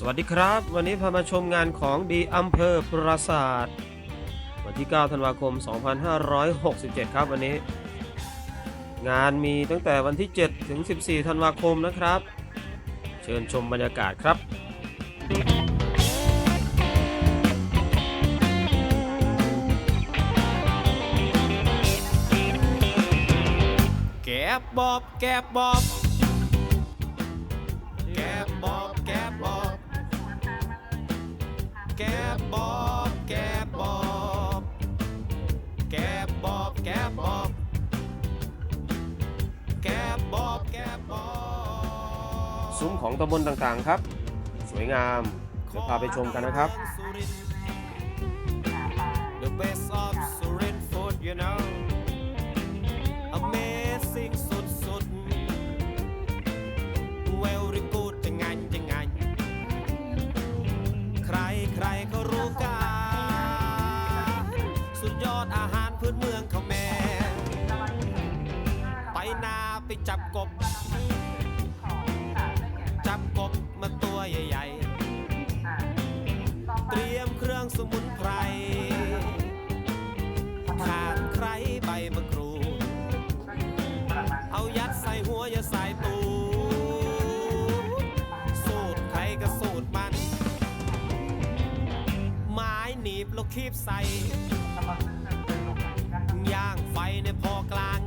สวัสดีครับ วันนี้พามาชมงานของดีอำเภอปราศาสตร์วันที่ 9 ธันวาคม 2567 ครับวันนี้ งานมีตั้งแต่วันที่ 7 ถึง 14 ธันวาคมนะครับ เชิญชมบรรยากาศครับแกบบอบแกบบอบ ซุ้มของตำบลต่างๆครับ สวยงามเดี๋ยวพาไปชมกันนะครับ The best of Surin food you know Amazing สุดๆ Very good จังไงจังไงใครใครก็รู้กันสุดยอดอาหารพื้นเมืองเขาแม่ไปนาไปจับกบ กบมาตัวใหญ่ๆ เตรียมเครื่องสมุนไพร ขาดใครใบมะกรูด เอายัดใส่หัวอย่าใส่ตูดสูตรใครก็สูตรมัน ไม้หนีบแล้วคีบใส่ย่างไฟในพอกลาง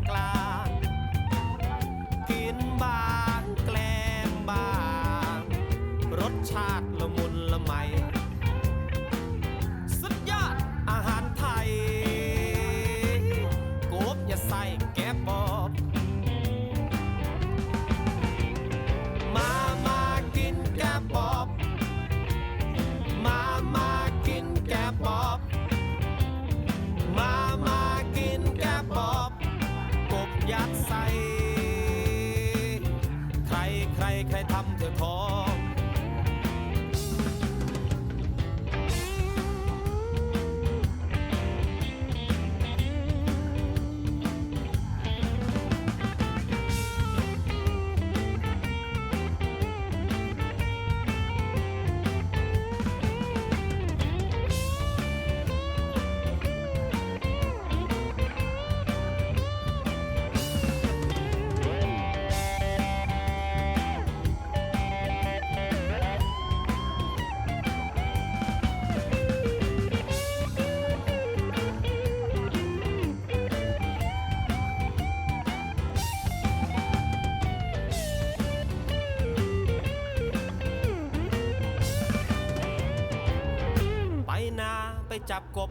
ไปจับกบ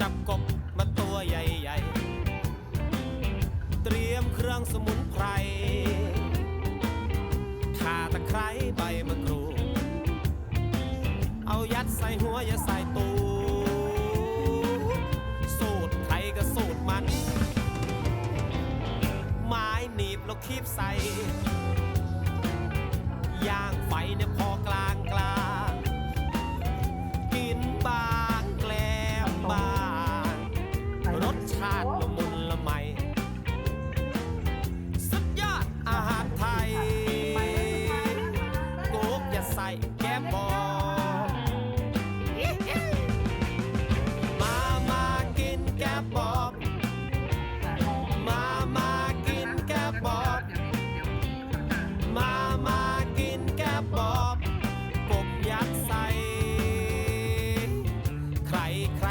จับกบมาตัวใหญ่ๆ เตรียมเครื่องสมุนไพรข่าตะไคร้ใบมะกรูดเอายัดใส่หัวอย่าใส่ตูดสูตรใครก็สูตรมัน ไม้หนีบแล้วคีบใส่ย่างไฟเนี่ยพอกลางกลาง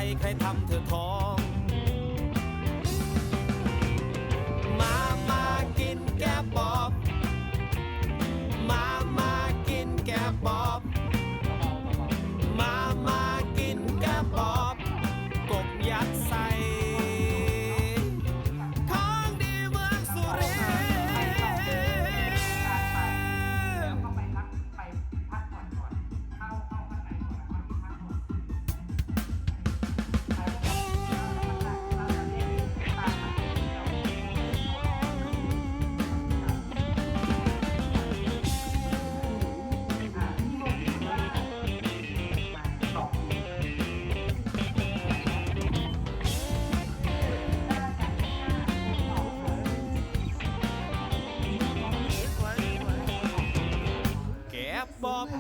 ใครใครทำเธอท้อ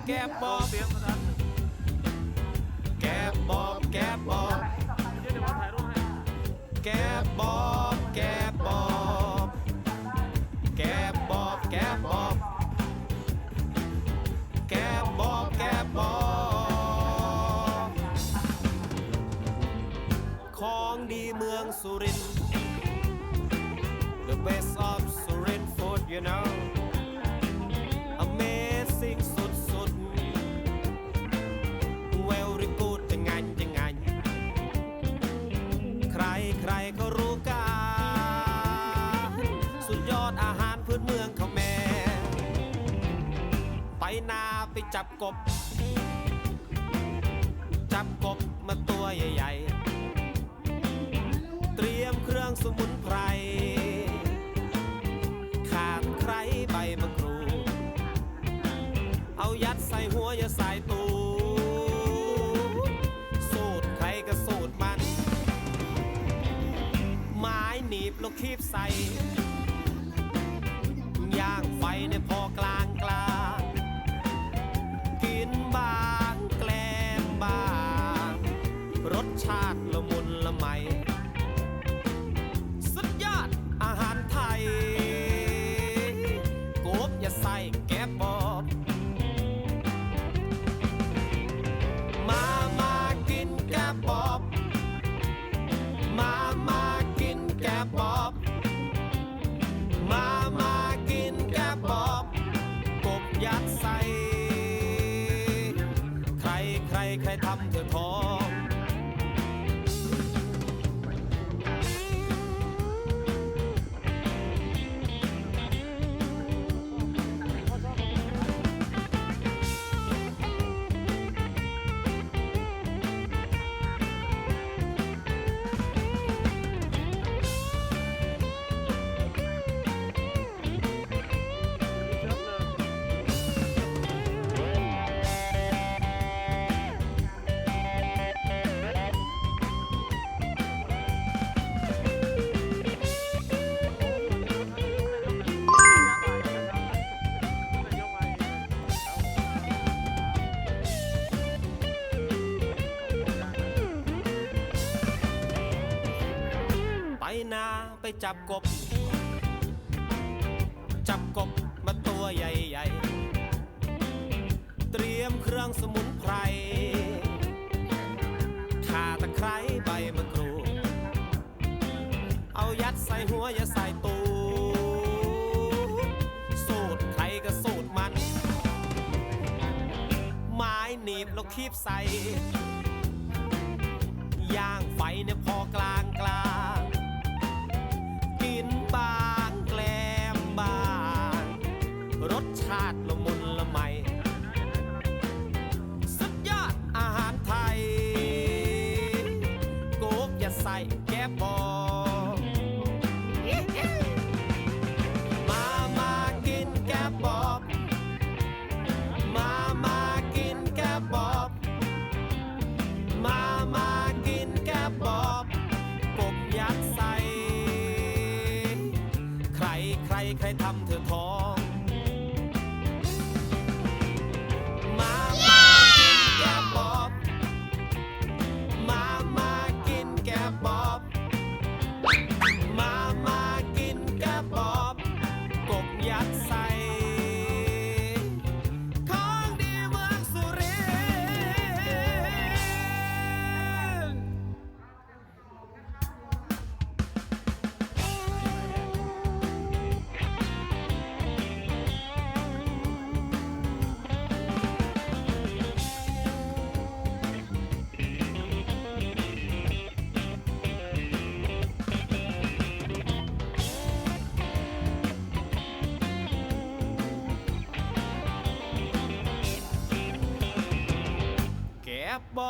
แกบบอบเสียงมแกบบอบแกบบอบเดี๋ยวเดี๋ยวผมแกบบอบแกบบอบแกบบอบแกบบอบแกบบอบแกบบอบของดีเมืองสุรินทร์ The best of Surin food you know จับกบ จับกบมาตัวใหญ่ ๆ เตรียมเครื่องสมุนไพร ขาดใครใบมะกรูดเอายัดใส่หัวอย่าใส่ตูดสูตรใครก็สูตรมัน ไม้หนีบแล้วคีบใส่ย่างไฟในพอกลางกลาง นาไปจับกบ จับกบมาตัวใหญ่ๆ เตรียมเครื่องสมุนไพรข่าตะไคร้ใบมะกรูด เอายัดใส่หัวอย่าใส่ตูดสูตรใครก็สูตรมัน ไม้หนีบแล้วคีบใส่ ย่างไฟเนี่ยพอกลา ใครใครทำเธอท้อ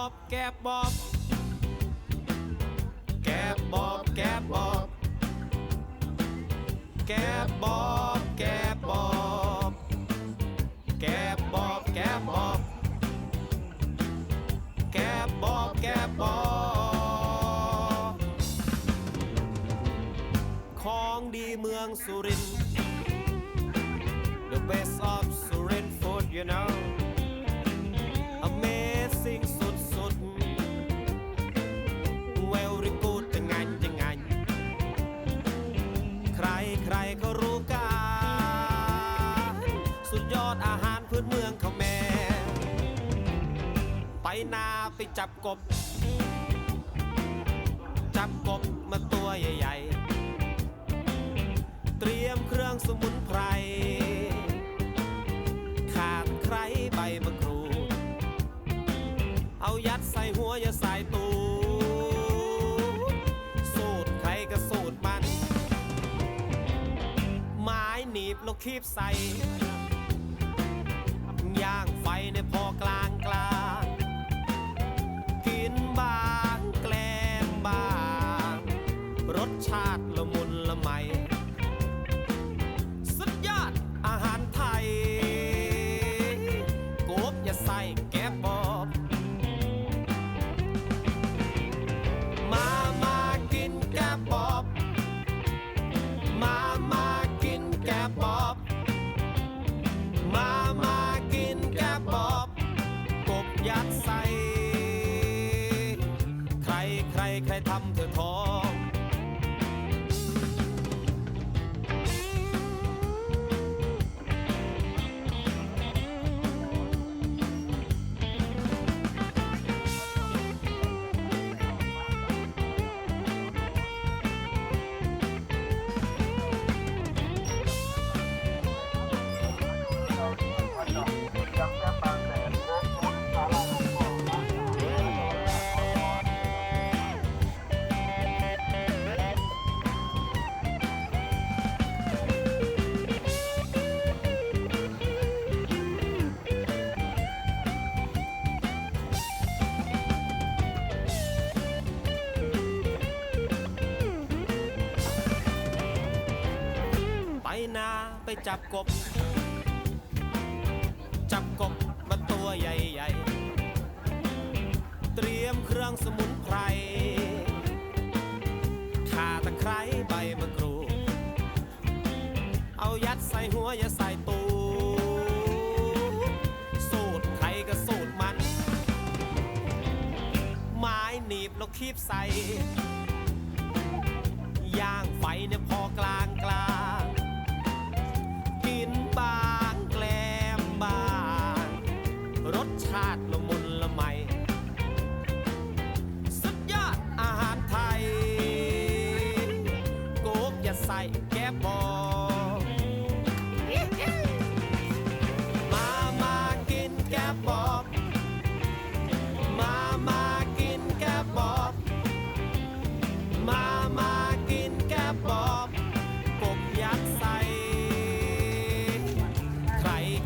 อบแกบบอบ แกบบอบ แกบบอบ แกบบอบ แกบบอบ แกบบอบ แกบบอบ แกบบอบ แกบบอบ ของดีเมืองสุรินทร์ ใครก็รู้กันสุดยอดอาหารพื้นเมืองของแม่ ไปนาไปจับกบ จับกบมาตัวใหญ่ ๆ เตรียมเครื่องสมุน หนีบลูกคีบใส่ย่างไฟในพอกลางกลาง กินบางแกล้มบาง รสชาติละมุน จับกบ จับกบมาตัวใหญ่ๆ เตรียมเครื่องสมุนไพรข่าตะไคร้ใบมะกรูดเอายัดใส่หัวอย่าใส่ตูดสูตรใครก็สูตรมัน ไม้หนีบแล้วคีบใส่ย่างไฟเนี่ยพอกลาง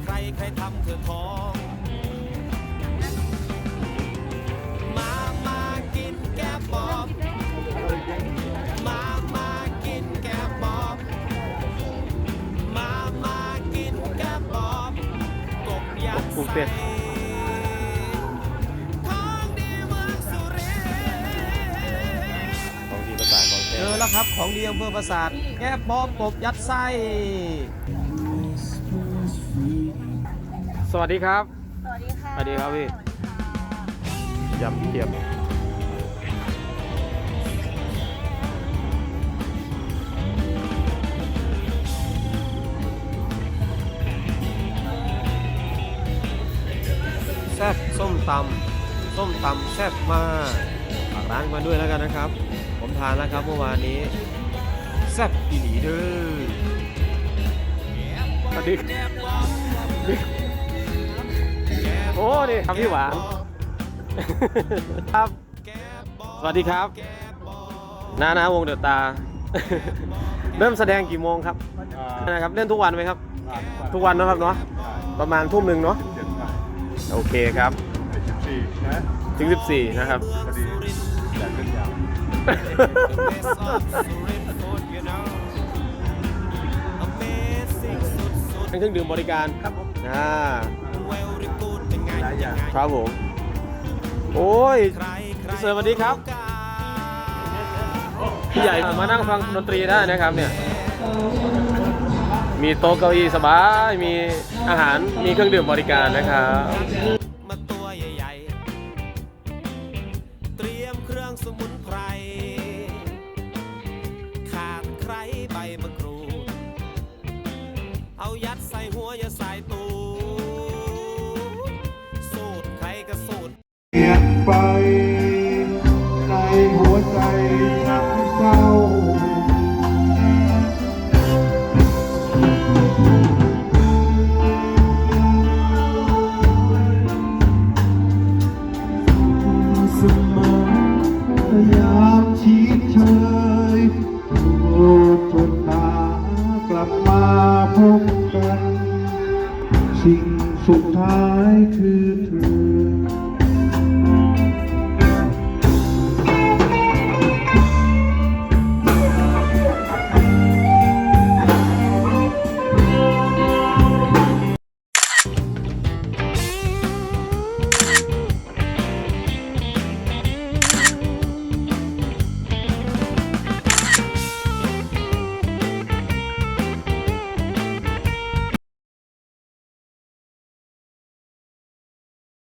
รใครใครทำเธอท้อง มามากินแกบบอบ มามากินแกบบอบ มามากินแกบบอบกบยัดปูเป็ใส่ดของดีเมืองสุรินทร์ของดีประสาทของเจอแล้วครับของดีอำเภอประสาทแก้บอบกบยัดไส้ สวัสดีครับ สวัสดีค่ะสวัสดีครับพี่ยำเทียมแซ่บส้มตำส้มตำแซ่บมากฝากร้านมาด้วยแล้วกันนะครับ ผมทานแล้วครับเมื่อวานนี้แซ่บอีหลีเด้อสวัสดีครับโอ้นี่ครับพี่หวานครับ สวัสดีครับน้าน้าวงเดือดตา เริ่มแสดงกี่โมงครับ นะครับ เล่นทุกวันไหมครับ ทุกวันเนอะครับเนาะ ประมาณทุ่มหนึ่งเนาะ โอเคครับสี่นะถึง 14 นะครับพอดีอยากเล่นยาวเป็นเครื่องดื่มบริการครับผมอ่าหลายอย่าง ครับผม โอ้ยพี่เสิร์ฟสวัสดีครับ พี่ใหญ่มานั่งฟังดนตรีได้นะครับเนี่ย มีโต๊ะเก้าอี้สบาย มีอาหาร มีเครื่องดื่มบริการนะครับ เปลี่ยนไป